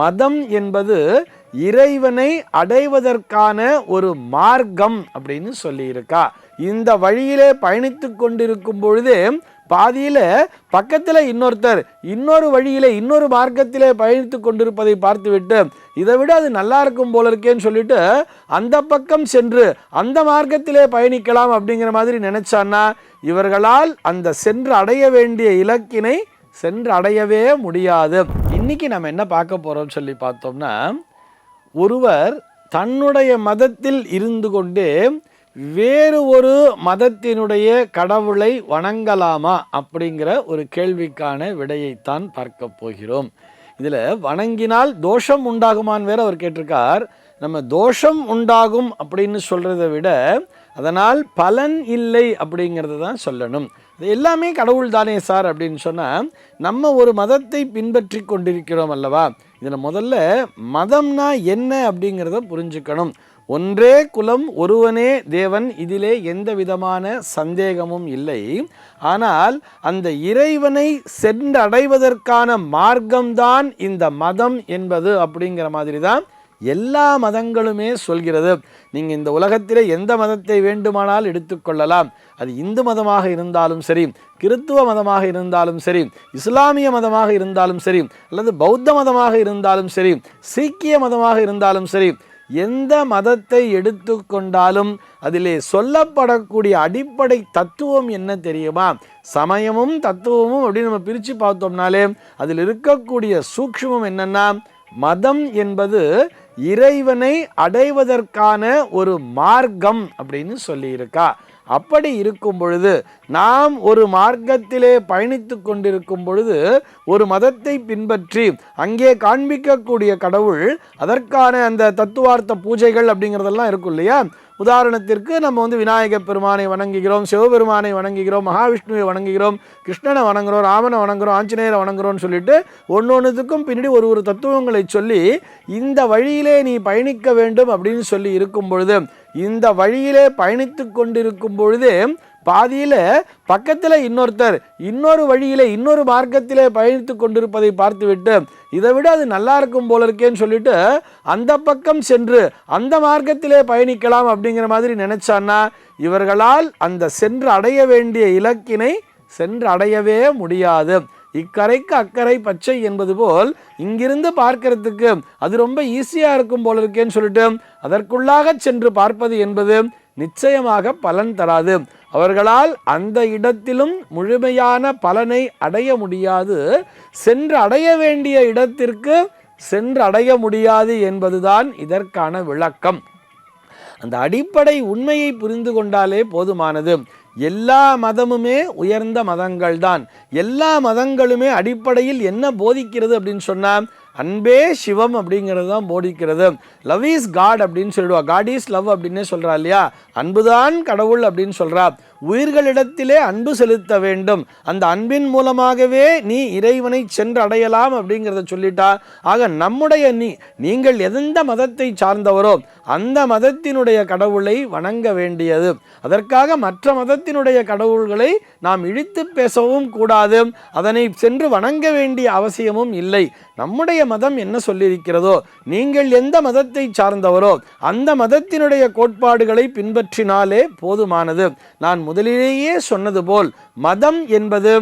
மதம் என்பது இறைவனை அடைவதற்கான ஒரு மார்க்கம் அப்படின்னு சொல்லியிருக்கா. இந்த வழியிலே பயணித்து கொண்டிருக்கும் பொழுது பாதியில் பக்கத்தில் இன்னொருத்தர் இன்னொரு வழியில் இன்னொரு மார்க்கத்திலே பயணித்து கொண்டிருப்பதை பார்த்துவிட்டு இதை விட அது நல்லா இருக்கும் போல இருக்கேன்னு சொல்லிட்டு அந்த பக்கம் சென்று அந்த மார்க்கத்திலே பயணிக்கலாம் அப்படிங்கிற மாதிரி நினச்சான்னா இவர்களால் அந்த சென்று அடைய வேண்டிய இலக்கினை சென்று அடையவே முடியாது. இன்னைக்கு நம்ம என்ன பார்க்க போகிறோம்னு சொல்லி பார்த்தோம்னா ஒருவர் தன்னுடைய மதத்தில் இருந்து கொண்டு வேறு ஒரு மதத்தினுடைய கடவுளை வணங்கலாமா அப்படிங்கிற ஒரு கேள்விக்கான விடையைத்தான் பார்க்க போகிறோம். இதில் வணங்கினால் தோஷம் உண்டாகுமான்னு வேற அவர் கேட்டிருக்கார். நம்ம தோஷம் உண்டாகும் அப்படின்னு சொல்கிறத விட அதனால் பலன் இல்லை அப்படிங்கிறத தான் சொல்லணும். இது எல்லாமே கடவுள் தானே சார் அப்படின்னு சொன்னால் நம்ம ஒரு மதத்தை பின்பற்றி கொண்டிருக்கிறோம் அல்லவா? இதில் முதல்ல மதம்னா என்ன அப்படிங்கிறத புரிஞ்சுக்கணும். ஒன்றே குலம் ஒருவனே தேவன் இதிலே எந்த விதமான சந்தேகமும் இல்லை. ஆனால் அந்த இறைவனை சென்றடைவதற்கான மார்க்கம்தான் இந்த மதம் என்பது அப்படிங்கிற மாதிரி தான் எல்லா மதங்களுமே சொல்கிறது. நீங்கள் இந்த உலகத்திலே எந்த மதத்தை வேண்டுமானால் எடுத்துக்கொள்ளலாம் அது இந்து மதமாக இருந்தாலும் சரி கிறித்துவ மதமாக இருந்தாலும் சரி இஸ்லாமிய மதமாக இருந்தாலும் சரி அல்லது பௌத்த மதமாக இருந்தாலும் சரி சீக்கிய மதமாக இருந்தாலும் சரி எந்த மதத்தை எடுத்துக்கொண்டாலும் அதிலே சொல்லப்படக்கூடிய அடிப்படை தத்துவம் என்ன தெரியுமா? சமயமும் தத்துவமும் அப்படின்னு நம்ம பிரித்து பார்த்தோம்னாலே அதில் இருக்கக்கூடிய சூக்ஷ்மம் என்னென்னா மதம் என்பது இறைவனை அடைவதற்கான ஒரு மார்க்கம் அப்படின்னு சொல்லியிருக்கா. அப்படி இருக்கும் பொழுது நாம் ஒரு மார்க்கத்திலே பயணித்து கொண்டிருக்கும் பொழுது ஒரு மதத்தை பின்பற்றி அங்கே காண்பிக்கக்கூடிய கடவுள் அதற்கான அந்த தத்துவார்த்த பூஜைகள் அப்படிங்கிறதெல்லாம் இருக்கும் இல்லையா? உதாரணத்திற்கு நம்ம வந்து விநாயகப் பெருமானை வணங்குகிறோம் சிவபெருமானை வணங்குகிறோம் மகாவிஷ்ணுவை வணங்குகிறோம் கிருஷ்ணனை வணங்குறோம் ராமனை வணங்குறோம் ஆஞ்சநேயரை வணங்குறோம்னு சொல்லிட்டு ஒன்று ஒன்றுத்துக்கும் பின்னாடி ஒரு ஒரு தத்துவங்களை சொல்லி இந்த வழியிலே நீ பயணிக்க வேண்டும் அப்படின்னு சொல்லி இருக்கும் பொழுது இந்த வழியிலே பயணித்து கொண்டிருக்கும் பொழுது பாதியில் பக்கத்தில் இன்னொருத்தர் இன்னொரு வழியிலே இன்னொரு மார்க்கத்திலே பயணித்து கொண்டிருப்பதை பார்த்துவிட்டு இதை விட அது நல்லா இருக்கும் போல இருக்கேன்னு சொல்லிட்டு அந்த பக்கம் சென்று அந்த மார்க்கத்திலே பயணிக்கலாம் அப்படிங்கிற மாதிரி நினைச்சான்னா இவர்களால் அந்த சென்று அடைய வேண்டிய இலக்கினை சென்று அடையவே முடியாது. இக்கரைக்கு அக்கறை பச்சை என்பது போல் இங்கிருந்து பார்க்கறதுக்கு அது ரொம்ப ஈஸியாக இருக்கும் போல இருக்கேன்னு சொல்லிட்டு அதற்குள்ளாக சென்று பார்ப்பது என்பது நிச்சயமாக பலன் தராது. அவர்களால் அந்த இடத்திலும் முழுமையான பலனை அடைய முடியாது. சென்று அடைய வேண்டிய இடத்திற்கு சென்று அடைய முடியாது என்பதுதான் இதற்கான விளக்கம். அந்த அடிப்படை உண்மையை புரிந்து கொண்டாலே போதுமானது. எல்லா மதமுமே உயர்ந்த மதங்கள் தான் எல்லா மதங்களுமே அடிப்படையில் என்ன போதிக்கிறது அப்படின்னு சொன்னால் அன்பே சிவம் அப்படிங்கிறது தான் போதிக்கிறது. லவ் இஸ் காட் அப்படின்னு சொல்லிடுவா காட் இஸ் லவ் அப்படின்னே சொல்கிறா இல்லையா? அன்புதான் கடவுள் அப்படின்னு சொல்கிறா உயிர்களிடத்திலே அன்பு செலுத்த வேண்டும். அந்த அன்பின் மூலமாகவே நீ இறைவனை சென்று அடையலாம் அப்படிங்கிறத சொல்லிட்டா. ஆக நம்முடைய நீ நீங்கள் எந்த மதத்தை சார்ந்தவரோ அந்த மதத்தினுடைய கடவுளை வணங்க வேண்டியது. அதற்காக மற்ற மதத்தினுடைய கடவுள்களை நாம் இழித்து பேசவும் கூடாது. அதனை சென்று வணங்க வேண்டிய அவசியமும் இல்லை. நம்முடைய மதம் என்ன சொல்லியிருக்கிறதோ நீங்கள் எந்த மதத்தை சார்ந்தவரோ அந்த மதத்தினுடைய கோட்பாடுகளை பின்பற்றினாலே போதுமானது. நான் முதலிலேயே சொன்னது போல் மதம் என்பது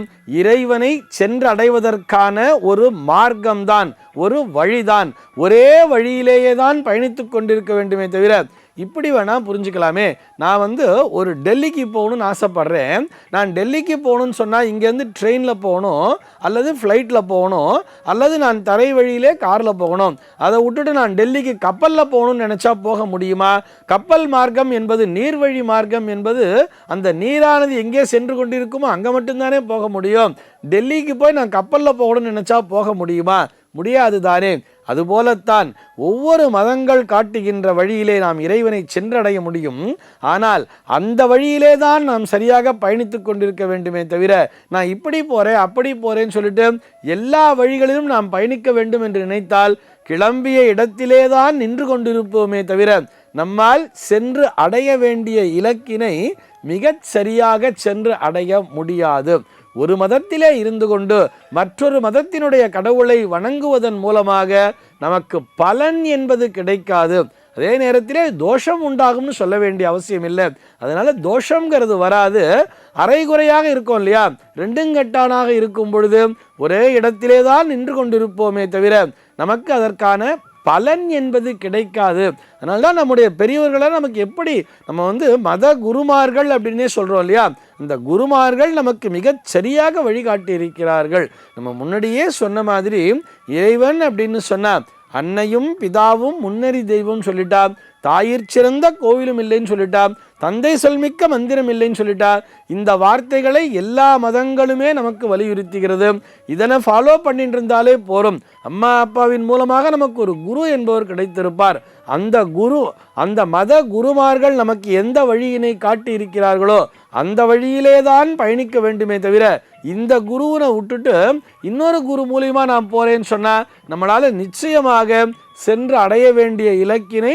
இறைவனை சென்றடைவதற்கான ஒரு மார்க்கம்தான் ஒரு வழிதான். ஒரே வழியிலேயே தான் பயணித்து கொண்டிருக்க வேண்டுமே தவிர இப்படி வேணால் புரிஞ்சுக்கலாமே. நான் வந்து ஒரு டெல்லிக்கு போகணும்னு ஆசைப்பட்றேன். நான் டெல்லிக்கு போகணும்னு சொன்னால் இங்கேருந்து ட்ரெயினில் போகணும் அல்லது ஃப்ளைட்டில் போகணும் அல்லது நான் தரை வழியிலே காரில் போகணும். அதை விட்டுட்டு நான் டெல்லிக்கு கப்பலில் போகணும்னு நினச்சா போக முடியுமா? கப்பல் மார்க்கம் என்பது நீர்வழி மார்க்கம் என்பது அந்த நீரானது எங்கே சென்று கொண்டிருக்குமோ அங்கே மட்டும்தானே போக முடியும். டெல்லிக்கு போய் நான் கப்பலில் போகணும்னு நினச்சா போக முடியுமா? முடியாது தானே அதுபோலத்தான் ஒவ்வொரு மதங்கள் காட்டுகின்ற வழியிலே நாம் இறைவனை சென்றடைய முடியும். ஆனால் அந்த வழியிலே தான் நாம் சரியாக பயணித்து கொண்டிருக்க வேண்டுமே தவிர நான் இப்படி போகிறேன் அப்படி போகிறேன்னு சொல்லிட்டு எல்லா வழிகளிலும் நாம் பயணிக்க வேண்டும் என்று நினைத்தால் கிளம்பிய இடத்திலே தான் நின்று கொண்டிருப்போமே தவிர நம்மால் சென்று அடைய வேண்டிய இலக்கினை மிகச் சரியாக சென்று அடைய முடியாது. ஒரு மதத்திலே இருந்து கொண்டு மற்றொரு மதத்தினுடைய கடவுளை வணங்குவதன் மூலமாக நமக்கு பலன் என்பது கிடைக்காது. அதே நேரத்திலே தோஷம் உண்டாகும்னு சொல்ல வேண்டிய அவசியம் இல்லை. அதனால தோஷங்கிறது வராது. அரைகுறையாக இருக்கும் இல்லையா? ரெண்டுங்கட்டானாக இருக்கும் பொழுது ஒரே இடத்திலே தான் நின்று கொண்டிருப்போமே தவிர நமக்கு அதற்கான பலன் என்பது கிடைக்காது. அதனால தான் நம்முடைய பெரியவர்களை நமக்கு எப்படி நம்ம வந்து மத குருமார்கள் அப்படின்னே சொல்கிறோம் இல்லையா? இந்த குருமார்கள் நமக்கு மிகச் சரியாக வழிகாட்டி இருக்கிறார்கள் நம்ம முன்னாடியே சொன்ன மாதிரி இறைவன் அப்படின்னு சொன்னால் அன்னையும் பிதாவும் முன்னறி தெய்வம் சொல்லிட்டா. தாயிற் சிறந்த கோவிலும் இல்லைன்னு சொல்லிட்டா தந்தை சொல்மிக்க மந்திரம் இல்லைன்னு சொல்லிட்டா இந்த வார்த்தைகளை எல்லா மதங்களுமே நமக்கு வலியுறுத்துகிறது. இதனை ஃபாலோ பண்ணிட்டு இருந்தாலே போகும் அம்மா அப்பாவின் மூலமாக நமக்கு ஒரு குரு என்பவர் கிடைத்திருப்பார். அந்த குரு அந்த மத குருமார்கள் நமக்கு எந்த வழியினை காட்டி இருக்கிறார்களோ அந்த வழியிலே தான் பயணிக்க வேண்டுமே தவிர இந்த குருவினை விட்டுட்டு இன்னொரு குரு மூலியமாக நான் போகிறேன்னு சொன்னால் நம்மளால் நிச்சயமாக சென்று அடைய வேண்டிய இலக்கினை